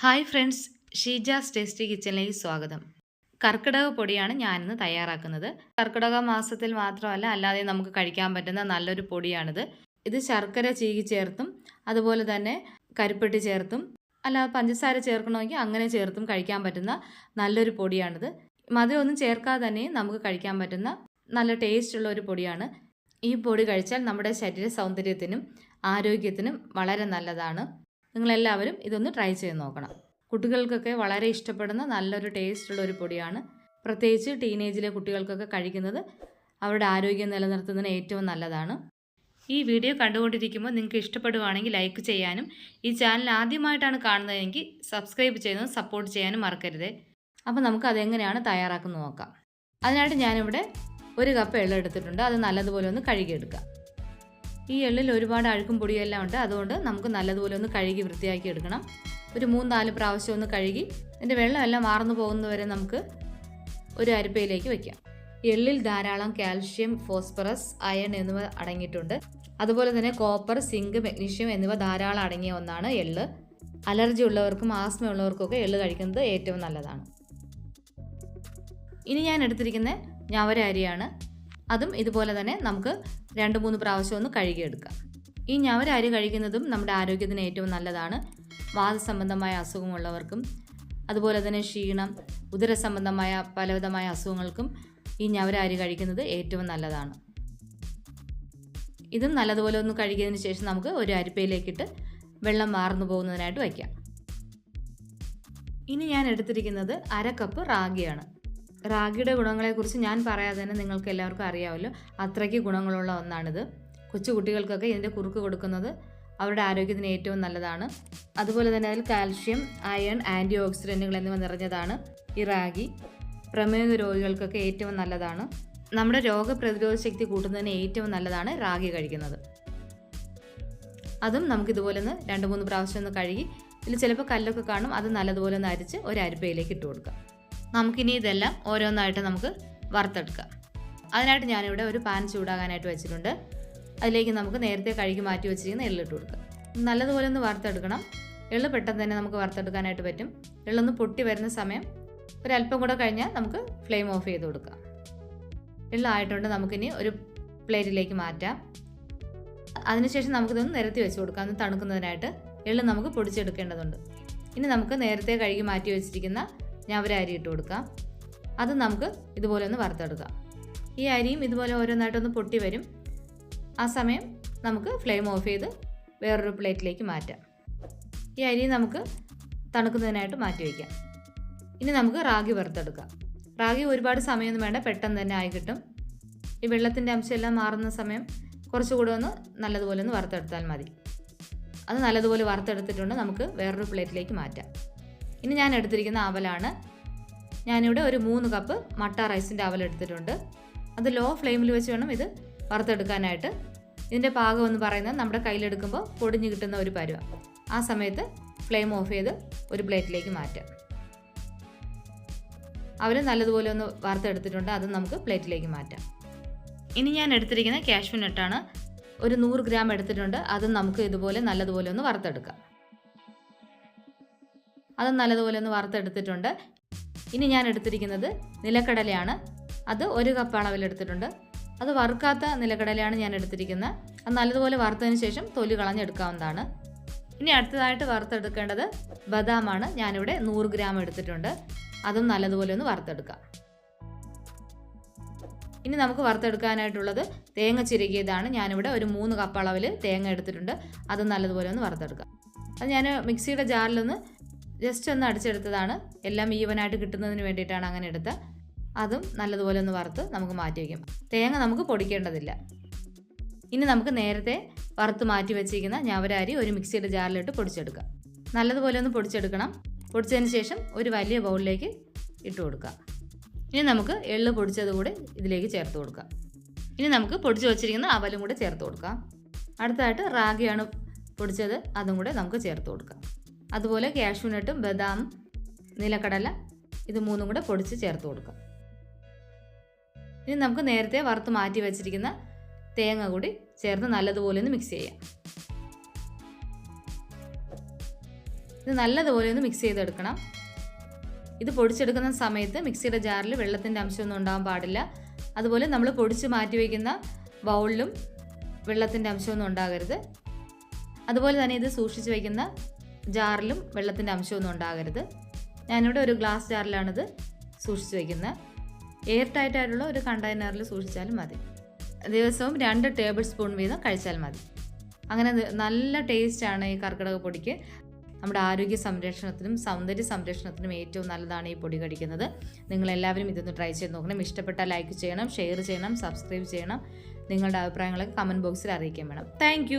Hi friends Sheeja's tasty കിച്ചണിലേക്ക് സ്വാഗതം. കർക്കിടക പൊടിയാണ് ഞാനിന്ന് തയ്യാറാക്കുന്നത്. കർക്കിടക മാസത്തിൽ മാത്രമല്ല അല്ലാതെ നമുക്ക് കഴിക്കാൻ പറ്റുന്ന നല്ലൊരു പൊടിയാണിത്. ഇത് ശർക്കര ചീകി ചേർത്തും അതുപോലെ തന്നെ കരിപ്പെട്ടി ചേർത്തും അല്ല പഞ്ചസാര ചേർക്കണമെങ്കിൽ അങ്ങനെ ചേർത്തും കഴിക്കാൻ പറ്റുന്ന നല്ലൊരു പൊടിയാണിത്. മധുരമൊന്നും ചേർക്കാതെ തന്നെ നമുക്ക് കഴിക്കാൻ പറ്റുന്ന നല്ല ടേസ്റ്റുള്ള ഒരു പൊടിയാണ്. ഈ പൊടി കഴിച്ചാൽ നമ്മുടെ ശരീര സൗന്ദര്യത്തിനും ആരോഗ്യത്തിനും വളരെ നല്ലതാണ്. നിങ്ങളെല്ലാവരും ഇതൊന്ന് ട്രൈ ചെയ്ത് നോക്കണം. കുട്ടികൾക്കൊക്കെ വളരെ ഇഷ്ടപ്പെടുന്ന നല്ലൊരു ടേസ്റ്റുള്ള ഒരു പൊടിയാണ്. പ്രത്യേകിച്ച് ടീനേജിലെ കുട്ടികൾക്കൊക്കെ കഴിക്കുന്നത് അവരുടെ ആരോഗ്യം നിലനിർത്തുന്നതിന് ഏറ്റവും നല്ലതാണ്. ഈ വീഡിയോ കണ്ടുകൊണ്ടിരിക്കുമ്പോൾ നിങ്ങൾക്ക് ഇഷ്ടപ്പെടുവാണെങ്കിൽ ലൈക്ക് ചെയ്യാനും ഈ ചാനൽ ആദ്യമായിട്ടാണ് കാണുന്നതെങ്കിൽ സബ്സ്ക്രൈബ് ചെയ്യാനും സപ്പോർട്ട് ചെയ്യാനും മറക്കരുത്. അപ്പോൾ നമുക്ക് അതെങ്ങനെയാണ് തയ്യാറാക്കുന്നത് നോക്കാം. അതിനായിട്ട് ഞാനിവിടെ ഒരു കപ്പ് വെള്ളം എടുത്തിട്ടുണ്ട്. അത് നല്ലതുപോലെ ഒന്ന് കഴുകിയെടുക്കാം. ഈ എള്ളിൽ ഒരുപാട് അഴുക്കും പൊടിയും എല്ലാം ഉണ്ട്. അതുകൊണ്ട് നമുക്ക് നല്ലതുപോലെ ഒന്ന് കഴുകി വൃത്തിയാക്കി എടുക്കണം. ഒരു മൂന്ന് നാല് പ്രാവശ്യം ഒന്ന് കഴുകി അതിന്റെ വെള്ളമെല്ലാം മാർന്നു പോകുന്നവരെ നമുക്ക് ഒരു അരിപ്പയിലേക്ക് വയ്ക്കാം എള്ളിൽ ധാരാളം കാൽഷ്യം ഫോസ്ഫറസ് അയൺ എന്നിവ അടങ്ങിയിട്ടുണ്ട്. അതുപോലെ തന്നെ കോപ്പർ സിങ്ക് മെഗ്നീഷ്യം എന്നിവ ധാരാളം അടങ്ങിയ ഒന്നാണ് എള്ള്. അലർജി ഉള്ളവർക്കും ആസ്മ ഉള്ളവർക്കൊക്കെ എള്ള് കഴിക്കുന്നത് ഏറ്റവും നല്ലതാണ്. ഇനി ഞാൻ എടുത്തിരിക്കുന്ന ഞവര അരിയാണ്. അതും ഇതുപോലെ തന്നെ നമുക്ക് രണ്ട് മൂന്ന് പ്രാവശ്യം ഒന്ന് കഴുകിയെടുക്കുക. ഈ ഞവര അരി കഴിക്കുന്നതും നമ്മുടെ ആരോഗ്യത്തിന് ഏറ്റവും നല്ലതാണ്. വാദസംബന്ധമായ അസുഖമുള്ളവർക്കും അതുപോലെ തന്നെ ക്ഷീണം ഉദര സംബന്ധമായ പലവിധമായ അസുഖങ്ങൾക്കും ഈ ഞവര അരി കഴിക്കുന്നത് ഏറ്റവും നല്ലതാണ്. ഇതും നല്ലതുപോലെ ഒന്ന് കഴുകിയതിന് ശേഷം നമുക്ക് ഒരു അരിപ്പയിലേക്കിട്ട് വെള്ളം മാർന്നു പോകുന്നതിനായിട്ട് വയ്ക്കാം. ഇനി ഞാൻ എടുത്തിരിക്കുന്നത് അര കപ്പ് റാഗിയാണ്. റാഗിയുടെ ഗുണങ്ങളെക്കുറിച്ച് ഞാൻ പറയാതെ തന്നെ നിങ്ങൾക്ക് എല്ലാവർക്കും അറിയാമല്ലോ. അത്രയ്ക്ക് ഗുണങ്ങളുള്ള ഒന്നാണിത്. കൊച്ചു കുട്ടികൾക്കൊക്കെ ഇതിന്റെ കുറുക്ക് കൊടുക്കുന്നത് അവരുടെ ആരോഗ്യത്തിന് ഏറ്റവും നല്ലതാണ്. അതുപോലെ തന്നെ അതിൽ കാൽഷ്യം അയൺ ആന്റി ഓക്സിഡന്റുകൾ എന്നിവ നിറഞ്ഞതാണ് ഈ റാഗി. പ്രമേഹ രോഗികൾക്കൊക്കെ ഏറ്റവും നല്ലതാണ്. നമ്മുടെ രോഗപ്രതിരോധ ശക്തി കൂട്ടുന്നതിന് ഏറ്റവും നല്ലതാണ് റാഗി കഴിക്കുന്നത്. അതും നമുക്കിതുപോലെ ഒന്ന് രണ്ട് മൂന്ന് പ്രാവശ്യം ഒന്ന് കഴുകി ഇതിൽ ചിലപ്പോൾ കല്ലൊക്കെ കാണും അത് നല്ലതുപോലെ ഒന്ന് അരിച്ച് ഒരു അരിപ്പയിലേക്ക് ഇട്ട് കൊടുക്കാം നമുക്കിനി ഇതെല്ലാം ഓരോന്നായിട്ട് നമുക്ക് വറുത്തെടുക്കാം. അതിനായിട്ട് ഞാനിവിടെ ഒരു പാൻ ചൂടാകാനായിട്ട് വെച്ചിട്ടുണ്ട്. അതിലേക്ക് നമുക്ക് നേരത്തെ കഴുകി മാറ്റി വെച്ചിരിക്കുന്ന എള്ളിട്ട് കൊടുക്കാം. നല്ലതുപോലെ ഒന്ന് വറുത്തെടുക്കണം. എള്ള് പെട്ടെന്ന് തന്നെ നമുക്ക് വറുത്തെടുക്കാനായിട്ട് പറ്റും. എള്ളൊന്ന് പൊട്ടി വരുന്ന സമയം ഒരല്പം കൂടെ കഴിഞ്ഞാൽ നമുക്ക് ഫ്ലെയിം ഓഫ് ചെയ്ത് കൊടുക്കാം. എള്ളായിട്ടുണ്ട് നമുക്കിനി ഒരു പ്ലേറ്റിലേക്ക് മാറ്റാം. അതിനുശേഷം നമുക്കിതൊന്ന് നിരത്തി വെച്ച് കൊടുക്കാം. തണുക്കുന്നതിനായിട്ട് എള്ള് നമുക്ക് പൊടിച്ചെടുക്കേണ്ടതുണ്ട്. ഇനി നമുക്ക് നേരത്തെ കഴുകി മാറ്റി വെച്ചിരിക്കുന്ന ഞവര അരി ഇട്ട് കൊടുക്കാം. അത് നമുക്ക് ഇതുപോലെ ഒന്ന് വറുത്തെടുക്കാം. ഈ അരിയും ഇതുപോലെ ഓരോന്നായിട്ടൊന്ന് പൊട്ടി വരും. ആ സമയം നമുക്ക് ഫ്ലെയിം ഓഫ് ചെയ്ത് വേറൊരു പ്ലേറ്റിലേക്ക് മാറ്റാം. ഈ അരി നമുക്ക് തണുക്കുന്നതിനായിട്ട് മാറ്റി വയ്ക്കാം. ഇനി നമുക്ക് റാഗി വറുത്തെടുക്കാം. റാഗി ഒരുപാട് സമയമൊന്നും വേണ്ട പെട്ടെന്ന് തന്നെ ആയി കിട്ടും. ഈ വെള്ളത്തിന്റെ അംശമെല്ലാം മാറുന്ന സമയം കുറച്ചുകൂടെ ഒന്ന് നല്ലതുപോലെ ഒന്ന് വറുത്തെടുത്താൽ മതി. അത് നല്ലതുപോലെ വറുത്തെടുത്തിട്ടുണ്ട് നമുക്ക് വേറൊരു പ്ലേറ്റിലേക്ക് മാറ്റാം. ഇനി ഞാൻ എടുത്തിരിക്കുന്ന അവലാണ്. ഞാനിവിടെ ഒരു മൂന്ന് കപ്പ് മട്ട റൈസിന്റെ അവൽ എടുത്തിട്ടുണ്ട്. അത് ലോ ഫ്ലെയിമിൽ വെച്ച് വേണം ഇത് വറുത്തെടുക്കാനായിട്ട്. ഇതിന്റെ പാകം എന്ന് പറയുന്നത് നമ്മുടെ കയ്യിലെടുക്കുമ്പോൾ പൊടിഞ്ഞ് കിട്ടുന്ന ഒരു പരുവ. ആ സമയത്ത് ഫ്ലെയിം ഓഫ് ചെയ്ത് ഒരു പ്ലേറ്റിലേക്ക് മാറ്റാം. അവർ നല്ലതുപോലെ ഒന്ന് വറുത്തെടുത്തിട്ടുണ്ട്. അത് നമുക്ക് പ്ലേറ്റിലേക്ക് മാറ്റാം. ഇനി ഞാൻ എടുത്തിരിക്കുന്ന കാഷ്യൂ നട്ടാണ് ഒരു നൂറ് ഗ്രാം എടുത്തിട്ടുണ്ട്. അത് നമുക്ക് ഇതുപോലെ നല്ലതുപോലെ ഒന്ന് വറുത്തെടുക്കാം. അത് നല്ലതുപോലെ ഒന്ന് വറുത്തെടുത്തിട്ടുണ്ട്. ഇനി ഞാൻ എടുത്തിരിക്കുന്നത് നിലക്കടലയാണ്. അത് ഒരു കപ്പ് അളവിൽ എടുത്തിട്ടുണ്ട്. അത് വറുക്കാത്ത നിലക്കടലയാണ് ഞാൻ എടുത്തിരിക്കുന്നത്. അത് നല്ലതുപോലെ വറുത്തതിന് ശേഷം തൊലി കളഞ്ഞെടുക്കാവുന്നതാണ്. ഇനി അടുത്തതായിട്ട് വറുത്തെടുക്കേണ്ടത് ബദാമാണ്. ഞാനിവിടെ നൂറ് ഗ്രാം എടുത്തിട്ടുണ്ട്. അതും നല്ലതുപോലെ ഒന്ന് വറുത്തെടുക്കാം. ഇനി നമുക്ക് വറുത്തെടുക്കാനായിട്ടുള്ളത് തേങ്ങ ചിരകിയതാണ്. ഞാനിവിടെ ഒരു മൂന്ന് കപ്പ് അളവിൽ തേങ്ങ എടുത്തിട്ടുണ്ട്. അതും നല്ലതുപോലെ ഒന്ന് വറുത്തെടുക്കാം. അത് ഞാൻ മിക്സിയുടെ ജാറിലൊന്ന് ജസ്റ്റ് ഒന്ന് അടിച്ചെടുത്തതാണ്. എല്ലാം ഈവനായിട്ട് കിട്ടുന്നതിന് വേണ്ടിയിട്ടാണ് അങ്ങനെ എടുത്ത് അതും നല്ലതുപോലെ ഒന്ന് വറുത്ത് നമുക്ക് മാറ്റി വയ്ക്കും. തേങ്ങ നമുക്ക് പൊടിക്കേണ്ടതില്ല. ഇനി നമുക്ക് നേരത്തെ വറുത്ത് മാറ്റി വെച്ചിരിക്കുന്ന ഞവരാരി ഒരു മിക്സിയുടെ ജാറിലിട്ട് പൊടിച്ചെടുക്കാം. നല്ലതുപോലെ ഒന്ന് പൊടിച്ചെടുക്കണം. പൊടിച്ചതിന് ശേഷം ഒരു വലിയ ബൗളിലേക്ക് ഇട്ട് കൊടുക്കാം. ഇനി നമുക്ക് എള്ള് പൊടിച്ചത് കൂടെ ഇതിലേക്ക് ചേർത്ത് കൊടുക്കാം. ഇനി നമുക്ക് പൊടിച്ച് വെച്ചിരിക്കുന്ന അവലും കൂടെ ചേർത്ത് കൊടുക്കാം. അടുത്തതായിട്ട് റാഗിയാണ് പൊടിച്ചത്. അതും കൂടെ നമുക്ക് ചേർത്ത് കൊടുക്കാം. അതുപോലെ കാഷ്യൂനട്ടും ബദാം നിലക്കടല ഇത് മൂന്നും കൂടെ പൊടിച്ച് ചേർത്ത് കൊടുക്കാം. ഇനി നമുക്ക് നേരത്തെ വറുത്ത് മാറ്റി വെച്ചിരിക്കുന്ന തേങ്ങ കൂടി ചേർത്ത് നല്ലതുപോലെ ഒന്ന് മിക്സ് ചെയ്യാം. ഇത് നല്ലതുപോലെ ഒന്ന് മിക്സ് ചെയ്തെടുക്കണം. ഇത് പൊടിച്ചെടുക്കുന്ന സമയത്ത് മിക്സിയുടെ ജാറിൽ വെള്ളത്തിന്റെ അംശമൊന്നും ഉണ്ടാകാൻ പാടില്ല. അതുപോലെ നമ്മൾ പൊടിച്ച് മാറ്റി വയ്ക്കുന്ന ബൗളിലും വെള്ളത്തിന്റെ അംശമൊന്നും ഉണ്ടാകരുത്. അതുപോലെ തന്നെ ഇത് സൂക്ഷിച്ച് വയ്ക്കുന്ന ജാറിലും വെള്ളത്തിന്റെ അംശമൊന്നും ഉണ്ടാകരുത്. ഞാനിവിടെ ഒരു ഗ്ലാസ് ജാറിലാണിത് സൂക്ഷിച്ച് വയ്ക്കുന്നത് എയർ ടൈറ്റ് ആയിട്ടുള്ള ഒരു കണ്ടെയ്നറിൽ സൂക്ഷിച്ചാലും മതി. ദിവസവും രണ്ട് ടേബിൾ സ്പൂൺ വീതം കഴിച്ചാൽ മതി. അങ്ങനെ നല്ല ടേസ്റ്റാണ് ഈ കർക്കിടക പൊടിക്ക്. നമ്മുടെ ആരോഗ്യ സംരക്ഷണത്തിനും സൗന്ദര്യ സംരക്ഷണത്തിനും ഏറ്റവും നല്ലതാണ് ഈ പൊടി കടിക്കുന്നത്. നിങ്ങളെല്ലാവരും ഇതൊന്ന് ട്രൈ ചെയ്ത് നോക്കണം. ഇഷ്ടപ്പെട്ടാൽ ലൈക്ക് ചെയ്യണം ഷെയർ ചെയ്യണം സബ്സ്ക്രൈബ് ചെയ്യണം. നിങ്ങളുടെ അഭിപ്രായങ്ങളൊക്കെ കമന്റ് ബോക്സിൽ അറിയിക്കാൻ വേണം. താങ്ക്